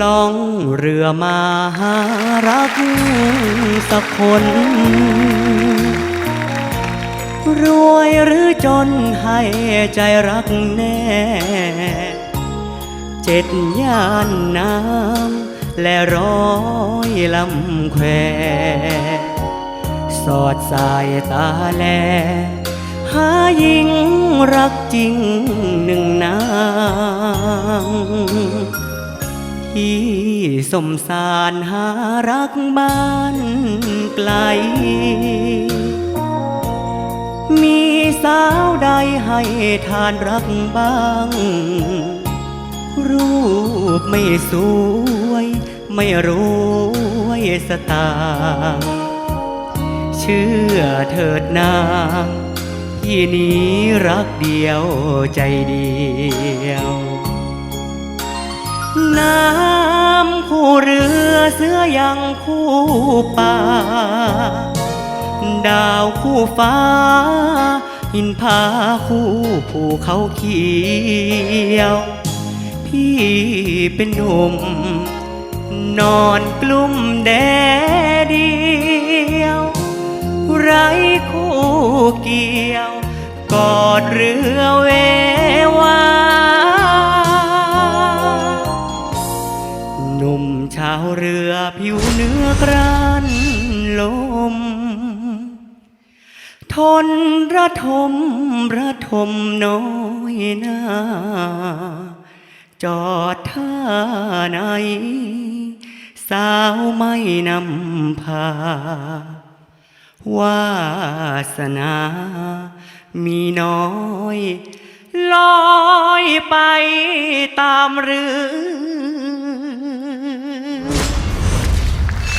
ล่องเรือมาหารักสักคน รวยหรือจนให้ใจรักแน่ เจ็ดย่านน้ำและร้อยลำแควสอดสายตาแล หาหญิงรักจริงหนึ่งนาง ที่สมสารหารักบ้านไกล มีสาวใดให้ทานรักบ้าง รูปไม่สวย ไม่รวยสตางค์เชื่อเถิดนางที่นี้รักเดียวใจเดียวน้ำคู่ เรือเสือยังคู่ป่า ดาวคู่ฟ้า หินผาคู่ภูเขาเขียว พี่เป็นหนุ่ม นอนกลุ่มแดดเดียว ไรคู่เกี่ยว กอดเรือ หนุ่มชาวเรือผิวเนื้อกรันลม ทนระทมระทมน้อยหน้า จอดท่าไหน สาวไม่นำพาวาสนา มีน้อย ลอยไปตามเรือ